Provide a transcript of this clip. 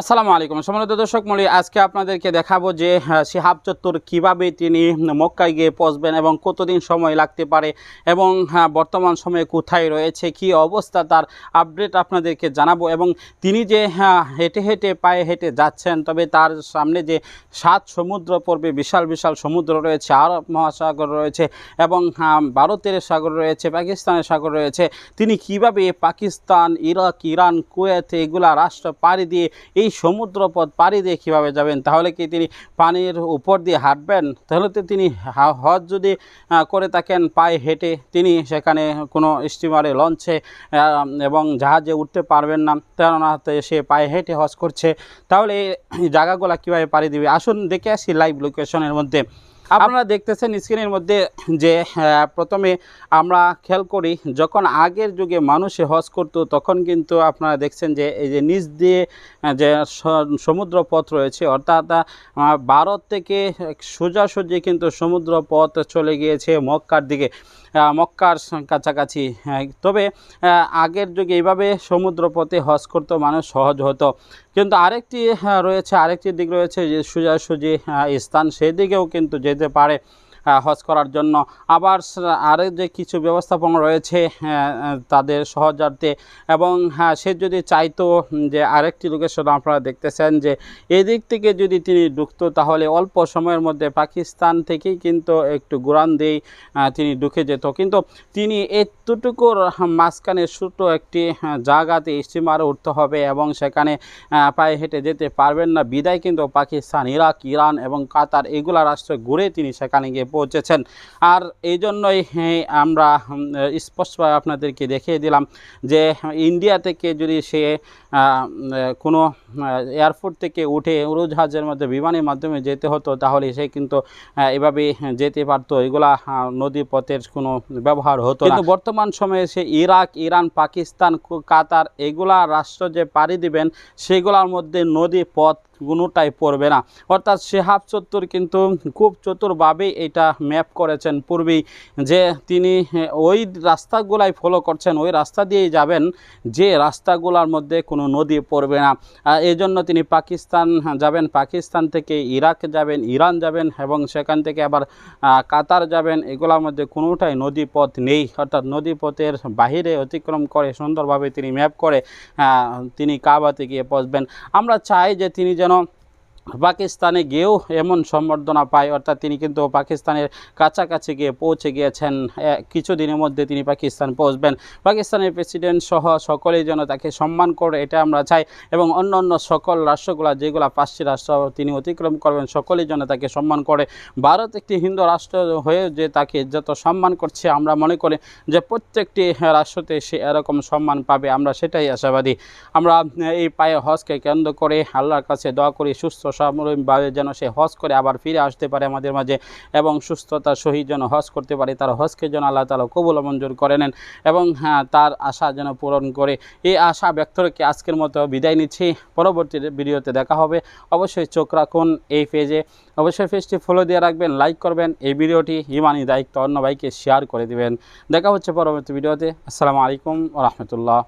আসসালামু আলাইকুম। সম্মানিত দর্শক মলি আজকে আপনাদেরকে দেখাবো যে শিহাব চত্বর কীভাবে তিনি মক্কায় গিয়ে পৌঁছবেন এবং কতদিন সময় লাগতে পারে এবং বর্তমান সময়ে কোথায় রয়েছে, কি অবস্থা তার আপডেট আপনাদেরকে জানাব এবং তিনি যে হেঁটে হেঁটে পায়ে হেঁটে যাচ্ছেন, তবে তার সামনে যে সাত সমুদ্র পর্বে বিশাল বিশাল সমুদ্র রয়েছে, আরব মহাসাগর রয়েছে এবং ভারতের সাগর রয়েছে, পাকিস্তানের সাগর রয়েছে। তিনি কীভাবে পাকিস্তান, ইরাক, ইরান, কুয়েত, এগুলা রাষ্ট্র পাড়ি দিয়ে এই সমুদ্রপথ পাড়ি দিয়ে কীভাবে যাবেন? তাহলে কি তিনি পানির উপর দিয়ে হাঁটবেন? তাহলে তো তিনি হজ যদি করে থাকেন, পায়ে হেঁটে তিনি সেখানে কোনো স্টিমারে, লঞ্চে এবং জাহাজে উঠতে পারবেন না। কেননা সে পায়ে হেঁটে হজ করছে। তাহলে এই জায়গাগুলো কীভাবে পাড়ি দিবে? আসুন দেখে আসি লাইভ লোকেশনের মধ্যে। আপনারা দেখতেছেন স্ক্রিনের মধ্যে যে প্রথমে আমরা খেয়াল করি, যখন আগের যুগে মানুষে হজ করতো, তখন কিন্তু আপনারা দেখছেন যে, এই যে নিচ দিয়ে যে সমুদ্র পথ রয়েছে, অর্থাৎ ভারত থেকে সোজাসুজি কিন্তু সমুদ্র পথ চলে গিয়েছে মক্কার দিকে। মক্কার কাছাকাছি। হ্যাঁ, তবে আগের যুগে এইভাবে সমুদ্রপথে হজ করতে মানুষ সহজ হতো। কিন্তু আরেকটি রয়েছে আরেকটি দিক রয়েছে যে সোজাসুজি স্থান সেদিকেও কিন্তু যেতে পারে। হজ করার জন্য। আবার আরও যে কিছু ব্যবস্থাপনা রয়েছে তাদের সহজার্থে এবং হ্যাঁ সে যদি চাইতো যে আরেকটি লোকেশন আপনারা দেখতেছেন যে এদিক থেকে যদি তিনি ঢুকতো, তাহলে অল্প সময়ের মধ্যে পাকিস্তান থেকেই কিন্তু একটু গুরান দিয়েই তিনি ঢুকে যেত। কিন্তু তিনি এতটুকুর মাঝখানে ছোটো একটি জায়গাতে স্টিমারে উঠতে হবে এবং সেখানে পায়ে হেঁটে যেতে পারবেন না। বিদায় কিন্তু পাকিস্তান, ইরাক, ইরান এবং কাতার, এগুলা রাষ্ট্র ঘুরে তিনি সেখানে গিয়ে পৌঁছেছেন। আর এই জন্যই আমরা স্পষ্টভাবে আপনাদেরকে দেখিয়ে দিলাম যে, ইন্ডিয়া থেকে যদি সে কোনো এয়ারপোর্ট থেকে উঠে উড়োজাহাজের মধ্যে বিমানের মাধ্যমে যেতে হতো, তাহলে সে কিন্তু এভাবে যেতে পারতো। এগুলা নদী পথের কোনো ব্যবহার হতো কিন্তু বর্তমান সময়ে সে ইরাক, ইরান, পাকিস্তান কাতার, এগুলা রাষ্ট্র যে পাড়ি দিবেন, সেগুলোর মধ্যে নদী পথ কোনোটাই পড়বে না। অর্থাৎ শেহাব চত্বর কিন্তু খুব চতুরভাবে এটা ম্যাপ করেছেন পূর্বেই যে তিনি ওই রাস্তাগুলাই ফলো করছেন, ওই রাস্তা দিয়েই যাবেন, যে রাস্তাগুলার মধ্যে কোনো নদী পড়বে না। এই জন্য তিনি পাকিস্তান যাবেন, পাকিস্তান থেকে ইরাক যাবেন, ইরান যাবেন এবং সেখান থেকে আবার কাতার যাবেন, এগুলোর মধ্যে কোনোটাই নদী পথ নেই। অর্থাৎ নদী পথের বাহিরে অতিক্রম করে সুন্দরভাবে তিনি ম্যাপ করে তিনি কাবাতে গিয়ে পৌঁছবেন। আমরা চাই যে তিনি যেন কেন পাকিস্তানে গিয়েও এমন সম্বর্ধনা পায়, অর্থাৎ তিনি কিন্তু পাকিস্তানের কাছাকাছি গিয়ে পৌঁছে গিয়েছেন। কিছুদিনের মধ্যে তিনি পাকিস্তান পৌঁছবেন। পাকিস্তানের প্রেসিডেন্ট সহ সকলেই যেন তাকে সম্মান করে, এটা আমরা চাই। এবং অন্য অন্য সকল রাষ্ট্রগুলো, যেগুলো পাঁচটি রাষ্ট্র তিনি অতিক্রম করবেন, সকলেই যেন তাকে সম্মান করে। ভারত একটি হিন্দু রাষ্ট্র হয়ে যে তাকে যত সম্মান করছে, আমরা মনে করি যে প্রত্যেকটি রাষ্ট্রতে সে এরকম সম্মান পাবে, আমরা সেটাই আশাবাদী। আমরা এই পায়ে হজকে কেন্দ্র করে আল্লাহর কাছে দোয়া করি, সুস্থ সামরিকভাবে যেন সে হজ করে আবার ফিরে আসতে পারে আমাদের মাঝে এবং সুস্থতার সহিত যেন হজ করতে পারে, তার হজকে যেন আল্লাহ তালা কবুল মঞ্জুর করে নেন এবং হ্যাঁ তার আশা যেন পূরণ করে। এই আশা ব্যক্ত রেখে আজকের মতো বিদায় নিচ্ছি। পরবর্তী ভিডিওতে দেখা হবে। অবশ্যই চোখ রাখুন এই পেজে অবশ্যই পেজটি ফলো দিয়ে রাখবেন লাইক করবেন। এই ভিডিওটি ইমানি দায়িত্ব অন্য ভাইকে শেয়ার করে দিবেন। দেখা হচ্ছে পরবর্তী ভিডিওতে। আসসালামু আলাইকুম রহমতুল্লাহ।